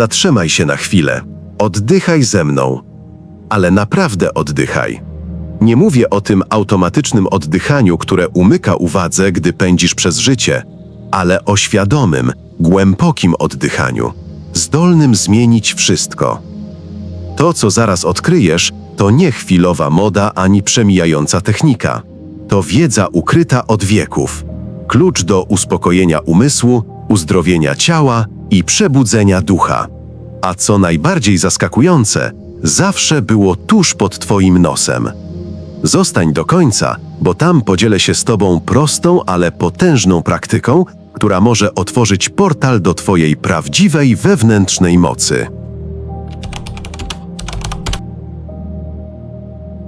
Zatrzymaj się na chwilę. Oddychaj ze mną. Ale naprawdę oddychaj. Nie mówię o tym automatycznym oddychaniu, które umyka uwadze, gdy pędzisz przez życie, ale o świadomym, głębokim oddychaniu, zdolnym zmienić wszystko. To, co zaraz odkryjesz, to nie chwilowa moda ani przemijająca technika. To wiedza ukryta od wieków. Klucz do uspokojenia umysłu, uzdrowienia ciała i przebudzenia ducha. A co najbardziej zaskakujące, zawsze było tuż pod Twoim nosem. Zostań do końca, bo tam podzielę się z Tobą prostą, ale potężną praktyką, która może otworzyć portal do Twojej prawdziwej wewnętrznej mocy.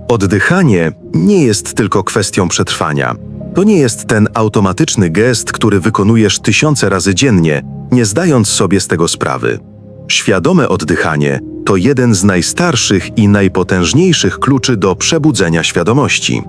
Oddychanie nie jest tylko kwestią przetrwania. To nie jest ten automatyczny gest, który wykonujesz tysiące razy dziennie, nie zdając sobie z tego sprawy. Świadome oddychanie to jeden z najstarszych i najpotężniejszych kluczy do przebudzenia świadomości.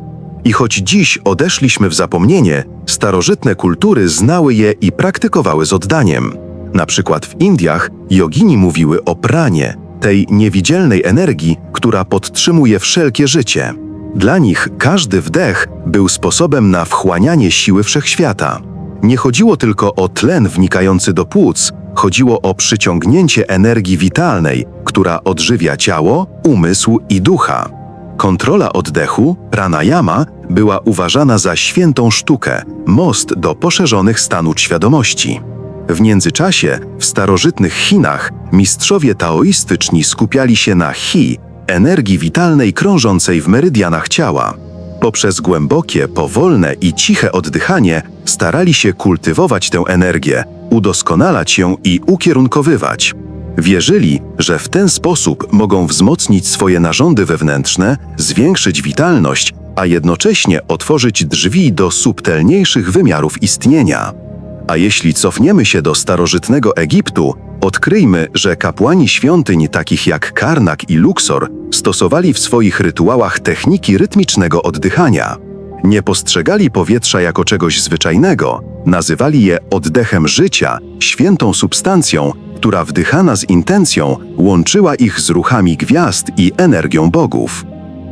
I choć dziś odeszliśmy w zapomnienie, starożytne kultury znały je i praktykowały z oddaniem. Na przykład w Indiach jogini mówiły o pranie, tej niewidzialnej energii, która podtrzymuje wszelkie życie. Dla nich każdy wdech był sposobem na wchłanianie siły wszechświata. Nie chodziło tylko o tlen wnikający do płuc, chodziło o przyciągnięcie energii witalnej, która odżywia ciało, umysł i ducha. Kontrola oddechu, pranayama, była uważana za świętą sztukę, most do poszerzonych stanów świadomości. W międzyczasie, w starożytnych Chinach, mistrzowie taoistyczni skupiali się na chi, energii witalnej krążącej w merydianach ciała. Poprzez głębokie, powolne i ciche oddychanie starali się kultywować tę energię, udoskonalać ją i ukierunkowywać. Wierzyli, że w ten sposób mogą wzmocnić swoje narządy wewnętrzne, zwiększyć witalność, a jednocześnie otworzyć drzwi do subtelniejszych wymiarów istnienia. A jeśli cofniemy się do starożytnego Egiptu, odkryjmy, że kapłani świątyń takich jak Karnak i Luxor stosowali w swoich rytuałach techniki rytmicznego oddychania. Nie postrzegali powietrza jako czegoś zwyczajnego, nazywali je oddechem życia, świętą substancją, która wdychana z intencją łączyła ich z ruchami gwiazd i energią bogów.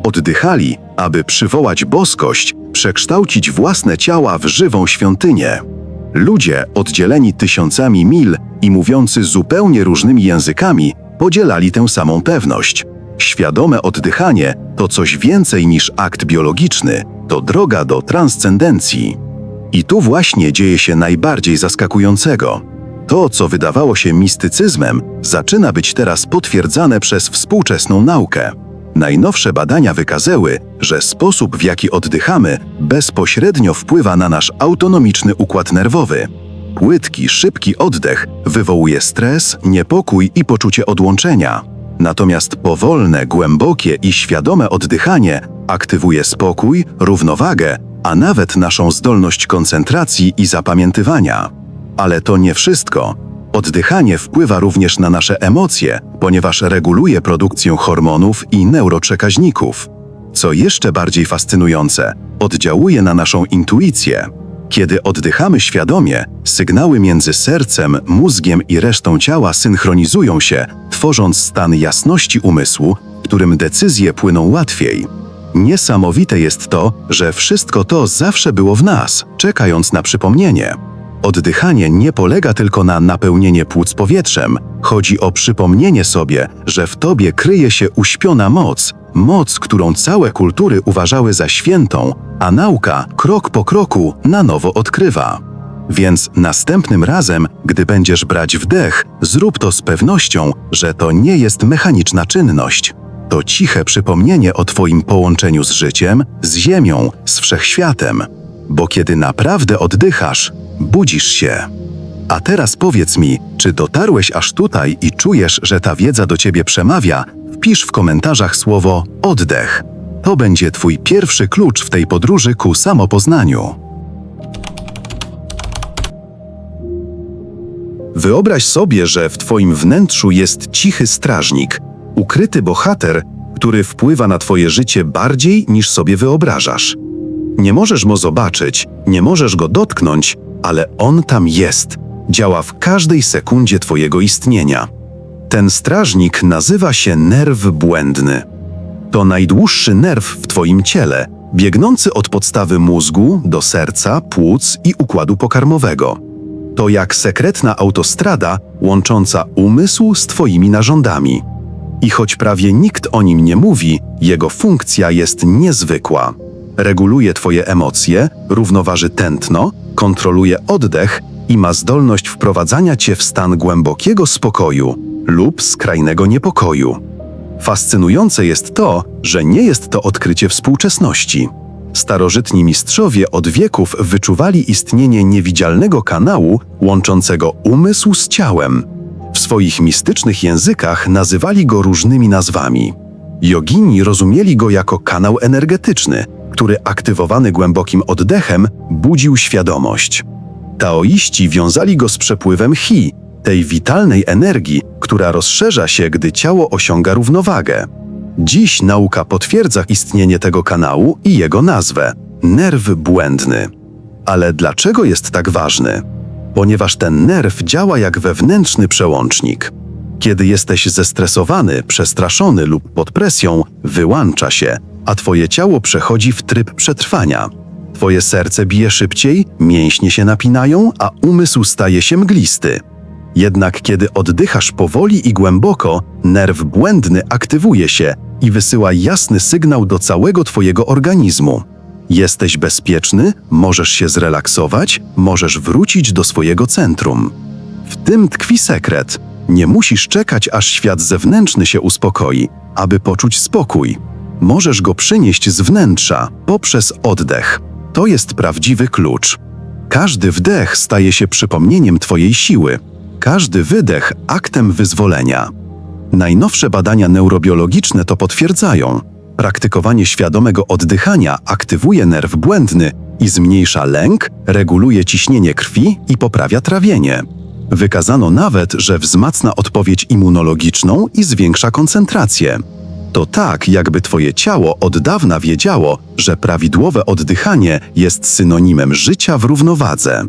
Oddychali, aby przywołać boskość, przekształcić własne ciała w żywą świątynię. Ludzie, oddzieleni tysiącami mil i mówiący zupełnie różnymi językami, podzielali tę samą pewność. Świadome oddychanie to coś więcej niż akt biologiczny, to droga do transcendencji. I tu właśnie dzieje się najbardziej zaskakującego. To, co wydawało się mistycyzmem, zaczyna być teraz potwierdzane przez współczesną naukę. Najnowsze badania wykazały, że sposób, w jaki oddychamy, bezpośrednio wpływa na nasz autonomiczny układ nerwowy. Płytki, szybki oddech wywołuje stres, niepokój i poczucie odłączenia. Natomiast powolne, głębokie i świadome oddychanie aktywuje spokój, równowagę, a nawet naszą zdolność koncentracji i zapamiętywania. Ale to nie wszystko. Oddychanie wpływa również na nasze emocje, ponieważ reguluje produkcję hormonów i neuroprzekaźników. Co jeszcze bardziej fascynujące, oddziałuje na naszą intuicję. Kiedy oddychamy świadomie, sygnały między sercem, mózgiem i resztą ciała synchronizują się, tworząc stan jasności umysłu, którym decyzje płyną łatwiej. Niesamowite jest to, że wszystko to zawsze było w nas, czekając na przypomnienie. Oddychanie nie polega tylko na napełnienie płuc powietrzem. Chodzi o przypomnienie sobie, że w tobie kryje się uśpiona moc, moc, którą całe kultury uważały za świętą, a nauka krok po kroku na nowo odkrywa. Więc następnym razem, gdy będziesz brać wdech, zrób to z pewnością, że to nie jest mechaniczna czynność. To ciche przypomnienie o Twoim połączeniu z życiem, z Ziemią, z wszechświatem. Bo kiedy naprawdę oddychasz, budzisz się. A teraz powiedz mi, czy dotarłeś aż tutaj i czujesz, że ta wiedza do ciebie przemawia? Wpisz w komentarzach słowo oddech. To będzie Twój pierwszy klucz w tej podróży ku samopoznaniu. Wyobraź sobie, że w Twoim wnętrzu jest cichy strażnik, ukryty bohater, który wpływa na Twoje życie bardziej niż sobie wyobrażasz. Nie możesz go zobaczyć, nie możesz go dotknąć, ale on tam jest, działa w każdej sekundzie Twojego istnienia. Ten strażnik nazywa się nerw błędny. To najdłuższy nerw w Twoim ciele, biegnący od podstawy mózgu do serca, płuc i układu pokarmowego. To jak sekretna autostrada łącząca umysł z Twoimi narządami. I choć prawie nikt o nim nie mówi, jego funkcja jest niezwykła. Reguluje Twoje emocje, równoważy tętno, kontroluje oddech i ma zdolność wprowadzania Cię w stan głębokiego spokoju lub skrajnego niepokoju. Fascynujące jest to, że nie jest to odkrycie współczesności. Starożytni mistrzowie od wieków wyczuwali istnienie niewidzialnego kanału łączącego umysł z ciałem. W swoich mistycznych językach nazywali go różnymi nazwami. Jogini rozumieli go jako kanał energetyczny, który aktywowany głębokim oddechem budził świadomość. Taoiści wiązali go z przepływem chi, tej witalnej energii, która rozszerza się, gdy ciało osiąga równowagę. Dziś nauka potwierdza istnienie tego kanału i jego nazwę nerw błędny. Ale dlaczego jest tak ważny? Ponieważ ten nerw działa jak wewnętrzny przełącznik. Kiedy jesteś zestresowany, przestraszony lub pod presją, wyłącza się, a twoje ciało przechodzi w tryb przetrwania. Twoje serce bije szybciej, mięśnie się napinają, a umysł staje się mglisty. Jednak kiedy oddychasz powoli i głęboko, nerw błędny aktywuje się i wysyła jasny sygnał do całego Twojego organizmu. Jesteś bezpieczny, możesz się zrelaksować, możesz wrócić do swojego centrum. W tym tkwi sekret. Nie musisz czekać, aż świat zewnętrzny się uspokoi, aby poczuć spokój. Możesz go przynieść z wnętrza, poprzez oddech. To jest prawdziwy klucz. Każdy wdech staje się przypomnieniem Twojej siły, każdy wydech aktem wyzwolenia. Najnowsze badania neurobiologiczne to potwierdzają. Praktykowanie świadomego oddychania aktywuje nerw błędny i zmniejsza lęk, reguluje ciśnienie krwi i poprawia trawienie. Wykazano nawet, że wzmacnia odpowiedź immunologiczną i zwiększa koncentrację. To tak, jakby twoje ciało od dawna wiedziało, że prawidłowe oddychanie jest synonimem życia w równowadze.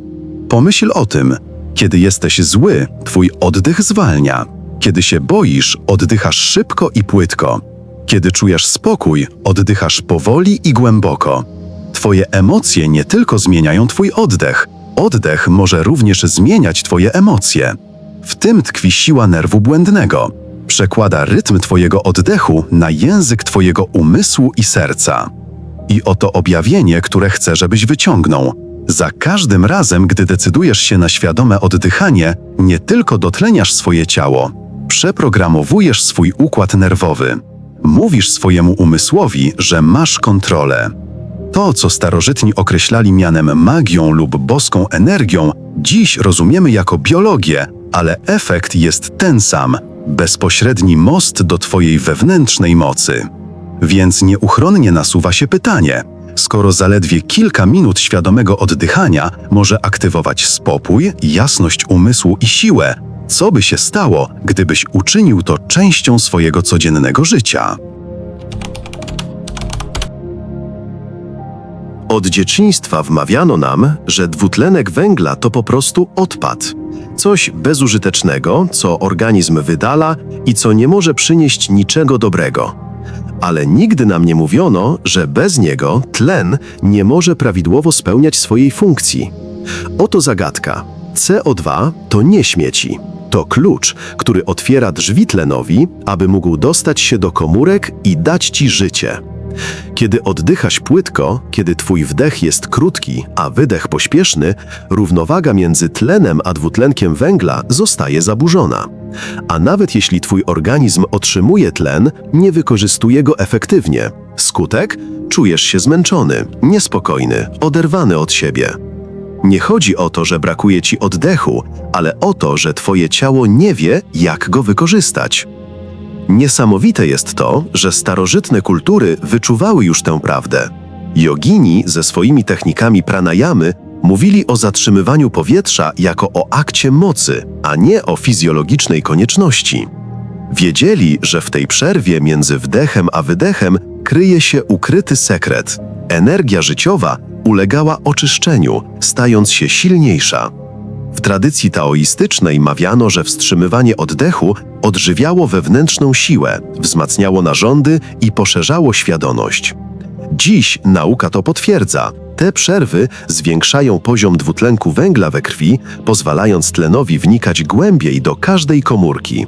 Pomyśl o tym, kiedy jesteś zły, twój oddech zwalnia. Kiedy się boisz, oddychasz szybko i płytko. Kiedy czujesz spokój, oddychasz powoli i głęboko. Twoje emocje nie tylko zmieniają twój oddech, oddech może również zmieniać twoje emocje. W tym tkwi siła nerwu błędnego. Przekłada rytm twojego oddechu na język twojego umysłu i serca. I oto objawienie, które chcę, żebyś wyciągnął. Za każdym razem, gdy decydujesz się na świadome oddychanie, nie tylko dotleniasz swoje ciało, przeprogramowujesz swój układ nerwowy. Mówisz swojemu umysłowi, że masz kontrolę. To, co starożytni określali mianem magią lub boską energią, dziś rozumiemy jako biologię, ale efekt jest ten sam bezpośredni most do Twojej wewnętrznej mocy. Więc nieuchronnie nasuwa się pytanie: skoro zaledwie kilka minut świadomego oddychania może aktywować spokój, jasność umysłu i siłę, co by się stało, gdybyś uczynił to częścią swojego codziennego życia? Od dzieciństwa wmawiano nam, że dwutlenek węgla to po prostu odpad. Coś bezużytecznego, co organizm wydala i co nie może przynieść niczego dobrego. Ale nigdy nam nie mówiono, że bez niego tlen nie może prawidłowo spełniać swojej funkcji. Oto zagadka. CO2 to nie śmieci. To klucz, który otwiera drzwi tlenowi, aby mógł dostać się do komórek i dać ci życie. Kiedy oddychasz płytko, kiedy twój wdech jest krótki, a wydech pośpieszny, równowaga między tlenem a dwutlenkiem węgla zostaje zaburzona. A nawet jeśli twój organizm otrzymuje tlen, nie wykorzystuje go efektywnie. Skutek? Czujesz się zmęczony, niespokojny, oderwany od siebie. Nie chodzi o to, że brakuje ci oddechu, ale o to, że twoje ciało nie wie, jak go wykorzystać. Niesamowite jest to, że starożytne kultury wyczuwały już tę prawdę. Jogini ze swoimi technikami pranayamy mówili o zatrzymywaniu powietrza jako o akcie mocy, a nie o fizjologicznej konieczności. Wiedzieli, że w tej przerwie między wdechem a wydechem kryje się ukryty sekret. Energia życiowa ulegała oczyszczeniu, stając się silniejsza. Tradycji taoistycznej mawiano, że wstrzymywanie oddechu odżywiało wewnętrzną siłę, wzmacniało narządy i poszerzało świadomość. Dziś nauka to potwierdza. Te przerwy zwiększają poziom dwutlenku węgla we krwi, pozwalając tlenowi wnikać głębiej do każdej komórki.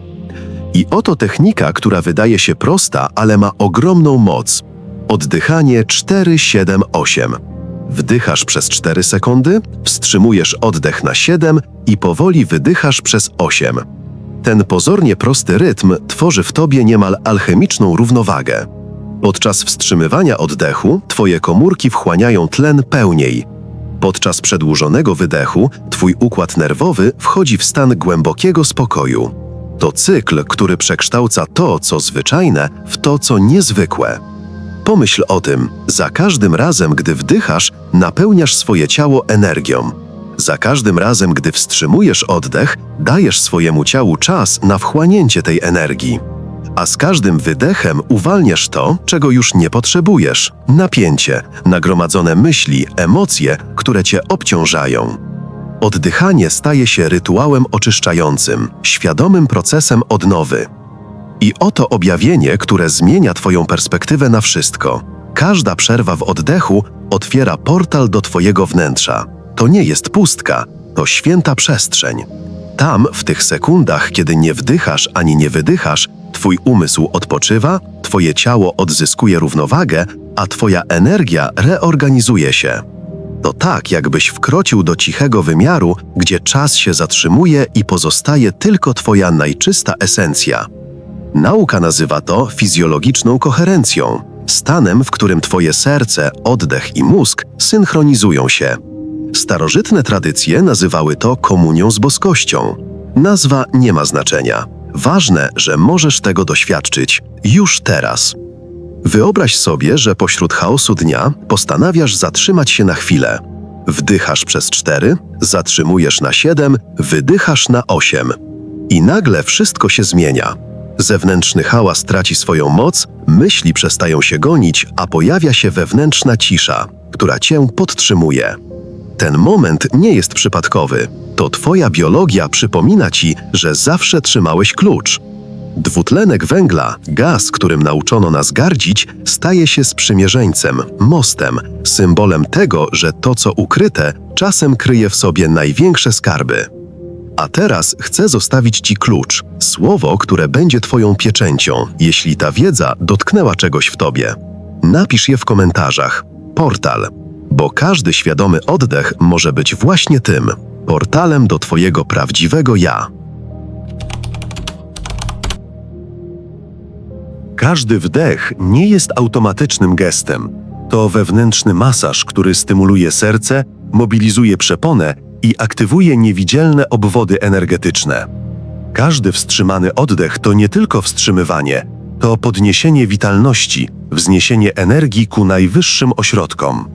I oto technika, która wydaje się prosta, ale ma ogromną moc. Oddychanie 4-7-8. Wdychasz przez 4 sekundy, wstrzymujesz oddech na 7 i powoli wydychasz przez 8. Ten pozornie prosty rytm tworzy w tobie niemal alchemiczną równowagę. Podczas wstrzymywania oddechu twoje komórki wchłaniają tlen pełniej. Podczas przedłużonego wydechu twój układ nerwowy wchodzi w stan głębokiego spokoju. To cykl, który przekształca to, co zwyczajne, w to, co niezwykłe. Pomyśl o tym, za każdym razem, gdy wdychasz, napełniasz swoje ciało energią. Za każdym razem, gdy wstrzymujesz oddech, dajesz swojemu ciału czas na wchłanięcie tej energii. A z każdym wydechem uwalniasz to, czego już nie potrzebujesz napięcie, nagromadzone myśli, emocje, które cię obciążają. Oddychanie staje się rytuałem oczyszczającym, świadomym procesem odnowy. I oto objawienie, które zmienia Twoją perspektywę na wszystko. Każda przerwa w oddechu otwiera portal do Twojego wnętrza. To nie jest pustka, to święta przestrzeń. Tam, w tych sekundach, kiedy nie wdychasz ani nie wydychasz, Twój umysł odpoczywa, Twoje ciało odzyskuje równowagę, a Twoja energia reorganizuje się. To tak, jakbyś wkroczył do cichego wymiaru, gdzie czas się zatrzymuje i pozostaje tylko Twoja najczysta esencja. Nauka nazywa to fizjologiczną koherencją, stanem, w którym Twoje serce, oddech i mózg synchronizują się. Starożytne tradycje nazywały to komunią z boskością. Nazwa nie ma znaczenia. Ważne, że możesz tego doświadczyć już teraz. Wyobraź sobie, że pośród chaosu dnia postanawiasz zatrzymać się na chwilę. Wdychasz przez 4, zatrzymujesz na 7, wydychasz na 8. I nagle wszystko się zmienia. Zewnętrzny hałas traci swoją moc, myśli przestają się gonić, a pojawia się wewnętrzna cisza, która cię podtrzymuje. Ten moment nie jest przypadkowy. To twoja biologia przypomina ci, że zawsze trzymałeś klucz. Dwutlenek węgla, gaz, którym nauczono nas gardzić, staje się sprzymierzeńcem, mostem, symbolem tego, że to, co ukryte, czasem kryje w sobie największe skarby. A teraz chcę zostawić Ci klucz, słowo, które będzie Twoją pieczęcią, jeśli ta wiedza dotknęła czegoś w Tobie. Napisz je w komentarzach. Portal. Bo każdy świadomy oddech może być właśnie tym portalem do Twojego prawdziwego ja. Każdy wdech nie jest automatycznym gestem. To wewnętrzny masaż, który stymuluje serce, mobilizuje przeponę i aktywuje niewidzialne obwody energetyczne. Każdy wstrzymany oddech to nie tylko wstrzymywanie, to podniesienie witalności, wzniesienie energii ku najwyższym ośrodkom.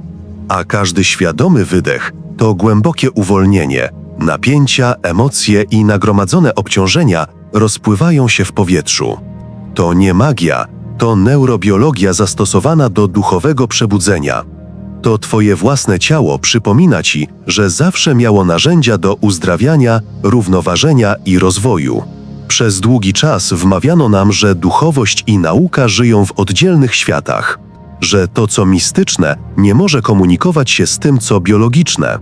A każdy świadomy wydech to głębokie uwolnienie, napięcia, emocje i nagromadzone obciążenia rozpływają się w powietrzu. To nie magia, to neurobiologia zastosowana do duchowego przebudzenia. To Twoje własne ciało przypomina Ci, że zawsze miało narzędzia do uzdrawiania, równoważenia i rozwoju. Przez długi czas wmawiano nam, że duchowość i nauka żyją w oddzielnych światach, że to, co mistyczne, nie może komunikować się z tym, co biologiczne.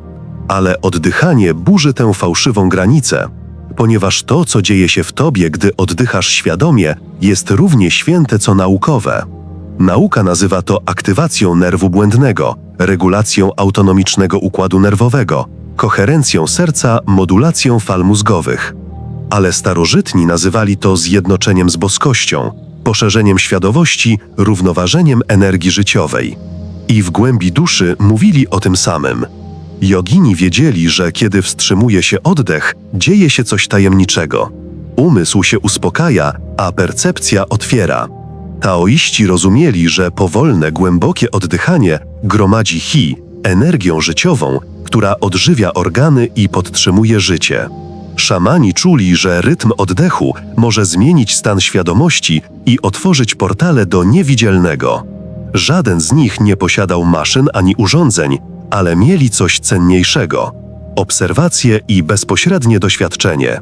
Ale oddychanie burzy tę fałszywą granicę, ponieważ to, co dzieje się w tobie, gdy oddychasz świadomie, jest równie święte co naukowe. Nauka nazywa to aktywacją nerwu błędnego, regulacją autonomicznego układu nerwowego, koherencją serca, modulacją fal mózgowych. Ale starożytni nazywali to zjednoczeniem z boskością, poszerzeniem świadomości, równoważeniem energii życiowej. I w głębi duszy mówili o tym samym. Jogini wiedzieli, że kiedy wstrzymuje się oddech, dzieje się coś tajemniczego. Umysł się uspokaja, a percepcja otwiera. Taoiści rozumieli, że powolne, głębokie oddychanie gromadzi chi, energią życiową, która odżywia organy i podtrzymuje życie. Szamani czuli, że rytm oddechu może zmienić stan świadomości i otworzyć portale do niewidzialnego. Żaden z nich nie posiadał maszyn ani urządzeń, ale mieli coś cenniejszego obserwacje i bezpośrednie doświadczenie.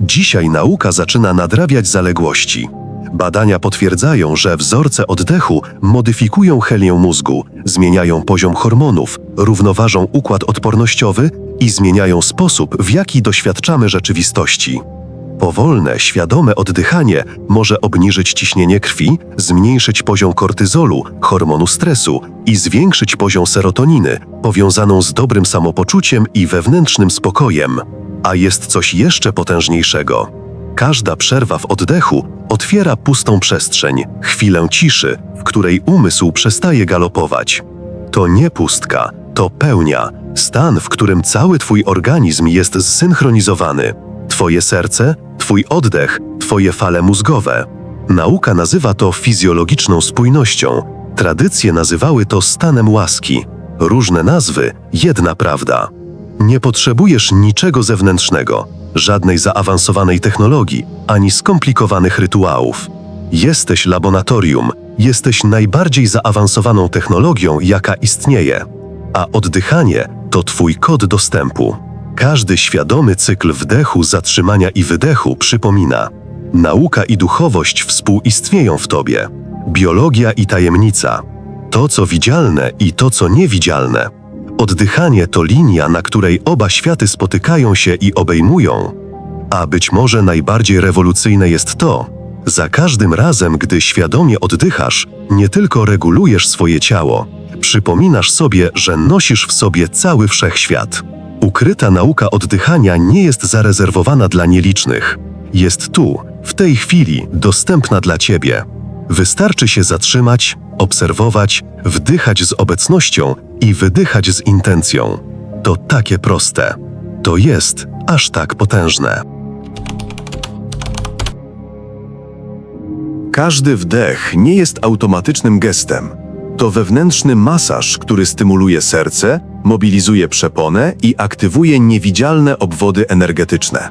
Dzisiaj nauka zaczyna nadrabiać zaległości. Badania potwierdzają, że wzorce oddechu modyfikują chemię mózgu, zmieniają poziom hormonów, równoważą układ odpornościowy i zmieniają sposób, w jaki doświadczamy rzeczywistości. Powolne, świadome oddychanie może obniżyć ciśnienie krwi, zmniejszyć poziom kortyzolu, hormonu stresu i zwiększyć poziom serotoniny, powiązaną z dobrym samopoczuciem i wewnętrznym spokojem. A jest coś jeszcze potężniejszego. Każda przerwa w oddechu otwiera pustą przestrzeń, chwilę ciszy, w której umysł przestaje galopować. To nie pustka, to pełnia, stan, w którym cały Twój organizm jest zsynchronizowany. Twoje serce, Twój oddech, Twoje fale mózgowe. Nauka nazywa to fizjologiczną spójnością, tradycje nazywały to stanem łaski. Różne nazwy, jedna prawda. Nie potrzebujesz niczego zewnętrznego, żadnej zaawansowanej technologii, ani skomplikowanych rytuałów. Jesteś laboratorium, jesteś najbardziej zaawansowaną technologią, jaka istnieje, a oddychanie to Twój kod dostępu. Każdy świadomy cykl wdechu, zatrzymania i wydechu przypomina: nauka i duchowość współistnieją w Tobie, biologia i tajemnica, to co widzialne i to co niewidzialne. Oddychanie to linia, na której oba światy spotykają się i obejmują. A być może najbardziej rewolucyjne jest to, za każdym razem, gdy świadomie oddychasz, nie tylko regulujesz swoje ciało, przypominasz sobie, że nosisz w sobie cały wszechświat. Ukryta nauka oddychania nie jest zarezerwowana dla nielicznych. Jest tu, w tej chwili, dostępna dla ciebie. Wystarczy się zatrzymać, obserwować, wdychać z obecnością i wydychać z intencją. To takie proste. To jest aż tak potężne. Każdy wdech nie jest automatycznym gestem. To wewnętrzny masaż, który stymuluje serce, mobilizuje przeponę i aktywuje niewidzialne obwody energetyczne.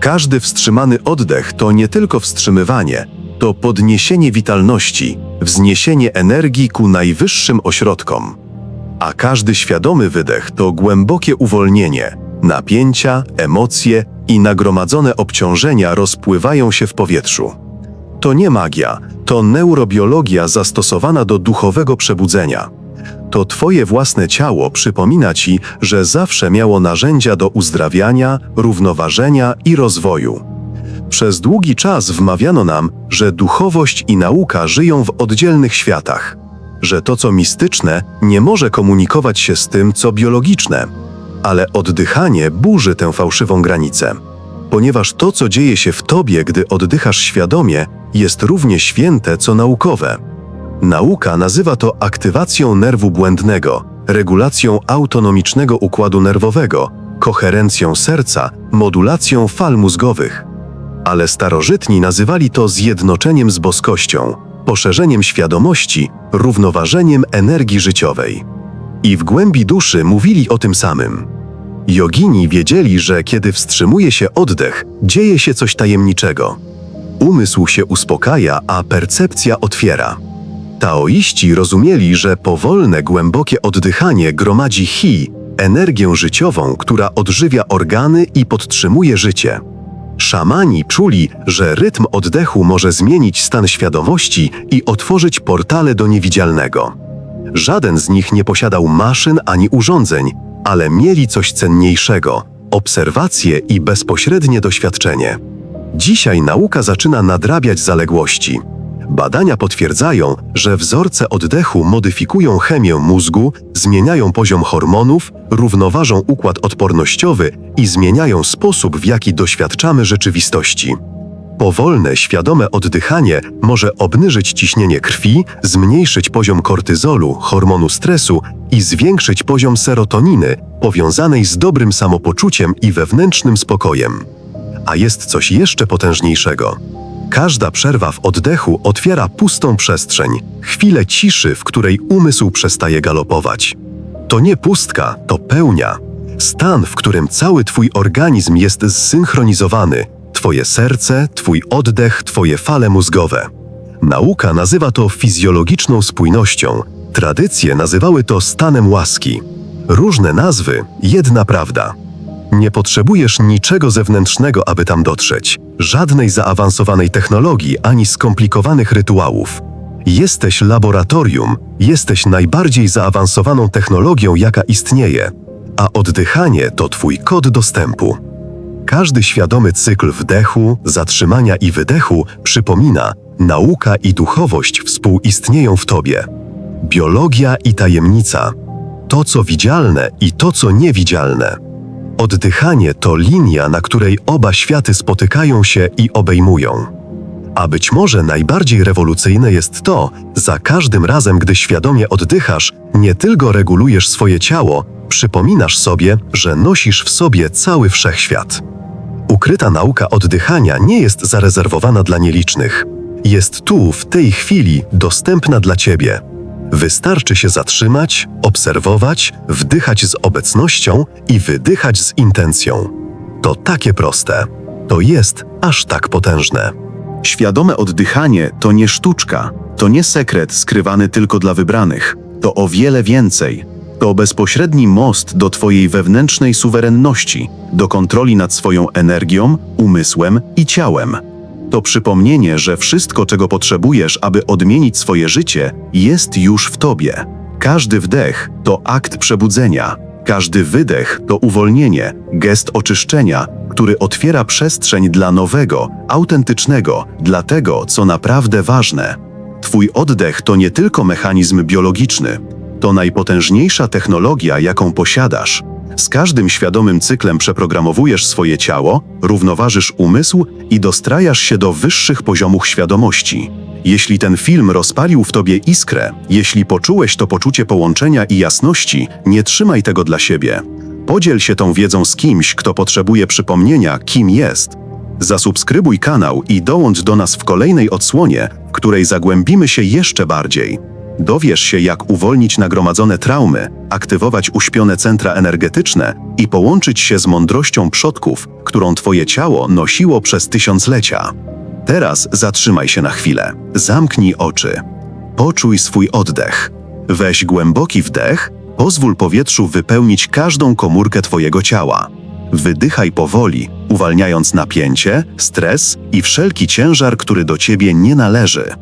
Każdy wstrzymany oddech to nie tylko wstrzymywanie, to podniesienie witalności, wzniesienie energii ku najwyższym ośrodkom. A każdy świadomy wydech to głębokie uwolnienie, napięcia, emocje i nagromadzone obciążenia rozpływają się w powietrzu. To nie magia, to neurobiologia zastosowana do duchowego przebudzenia. To Twoje własne ciało przypomina Ci, że zawsze miało narzędzia do uzdrawiania, równoważenia i rozwoju. Przez długi czas wmawiano nam, że duchowość i nauka żyją w oddzielnych światach, że to, co mistyczne, nie może komunikować się z tym, co biologiczne. Ale oddychanie burzy tę fałszywą granicę ponieważ to, co dzieje się w tobie, gdy oddychasz świadomie, jest równie święte, co naukowe. Nauka nazywa to aktywacją nerwu błędnego, regulacją autonomicznego układu nerwowego, koherencją serca, modulacją fal mózgowych. Ale starożytni nazywali to zjednoczeniem z boskością, poszerzeniem świadomości, równoważeniem energii życiowej. I w głębi duszy mówili o tym samym. Jogini wiedzieli, że kiedy wstrzymuje się oddech, dzieje się coś tajemniczego. Umysł się uspokaja, a percepcja otwiera. Taoiści rozumieli, że powolne, głębokie oddychanie gromadzi chi, energię życiową, która odżywia organy i podtrzymuje życie. Szamani czuli, że rytm oddechu może zmienić stan świadomości i otworzyć portale do niewidzialnego. Żaden z nich nie posiadał maszyn ani urządzeń, ale mieli coś cenniejszego obserwacje i bezpośrednie doświadczenie. Dzisiaj nauka zaczyna nadrabiać zaległości. Badania potwierdzają, że wzorce oddechu modyfikują chemię mózgu, zmieniają poziom hormonów, równoważą układ odpornościowy i zmieniają sposób, w jaki doświadczamy rzeczywistości. Powolne, świadome oddychanie może obniżyć ciśnienie krwi, zmniejszyć poziom kortyzolu, hormonu stresu i zwiększyć poziom serotoniny, powiązanej z dobrym samopoczuciem i wewnętrznym spokojem. A jest coś jeszcze potężniejszego. Każda przerwa w oddechu otwiera pustą przestrzeń, chwilę ciszy, w której umysł przestaje galopować. To nie pustka, to pełnia. Stan, w którym cały Twój organizm jest zsynchronizowany, Twoje serce, Twój oddech, Twoje fale mózgowe. Nauka nazywa to fizjologiczną spójnością, tradycje nazywały to stanem łaski. Różne nazwy, jedna prawda. Nie potrzebujesz niczego zewnętrznego, aby tam dotrzeć. Żadnej zaawansowanej technologii ani skomplikowanych rytuałów. Jesteś laboratorium, jesteś najbardziej zaawansowaną technologią, jaka istnieje, a oddychanie to twój kod dostępu. Każdy świadomy cykl wdechu, zatrzymania i wydechu przypomina, nauka i duchowość współistnieją w tobie. Biologia i tajemnica. To, co widzialne i to, co niewidzialne. Oddychanie to linia, na której oba światy spotykają się i obejmują. A być może najbardziej rewolucyjne jest to, za każdym razem, gdy świadomie oddychasz, nie tylko regulujesz swoje ciało, przypominasz sobie, że nosisz w sobie cały wszechświat. Ukryta nauka oddychania nie jest zarezerwowana dla nielicznych. Jest tu, w tej chwili, dostępna dla ciebie. Wystarczy się zatrzymać, obserwować, wdychać z obecnością i wydychać z intencją. To takie proste. To jest aż tak potężne. Świadome oddychanie to nie sztuczka, to nie sekret skrywany tylko dla wybranych. To o wiele więcej. To bezpośredni most do Twojej wewnętrznej suwerenności, do kontroli nad swoją energią, umysłem i ciałem. To przypomnienie, że wszystko, czego potrzebujesz, aby odmienić swoje życie, jest już w Tobie. Każdy wdech to akt przebudzenia, każdy wydech to uwolnienie, gest oczyszczenia, który otwiera przestrzeń dla nowego, autentycznego, dla tego, co naprawdę ważne. Twój oddech to nie tylko mechanizm biologiczny, to najpotężniejsza technologia, jaką posiadasz. Z każdym świadomym cyklem przeprogramowujesz swoje ciało, równoważysz umysł i dostrajasz się do wyższych poziomów świadomości. Jeśli ten film rozpalił w tobie iskrę, jeśli poczułeś to poczucie połączenia i jasności, nie trzymaj tego dla siebie. Podziel się tą wiedzą z kimś, kto potrzebuje przypomnienia, kim jest. Zasubskrybuj kanał i dołącz do nas w kolejnej odsłonie, w której zagłębimy się jeszcze bardziej. Dowiesz się, jak uwolnić nagromadzone traumy, aktywować uśpione centra energetyczne i połączyć się z mądrością przodków, którą Twoje ciało nosiło przez tysiąclecia. Teraz zatrzymaj się na chwilę, zamknij oczy. Poczuj swój oddech. Weź głęboki wdech, pozwól powietrzu wypełnić każdą komórkę Twojego ciała. Wydychaj powoli, uwalniając napięcie, stres i wszelki ciężar, który do Ciebie nie należy.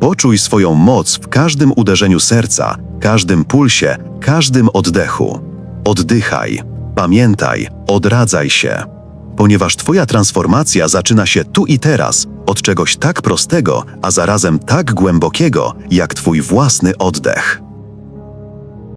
Poczuj swoją moc w każdym uderzeniu serca, każdym pulsie, każdym oddechu. Oddychaj, pamiętaj, odradzaj się. Ponieważ Twoja transformacja zaczyna się tu i teraz, od czegoś tak prostego, a zarazem tak głębokiego, jak Twój własny oddech.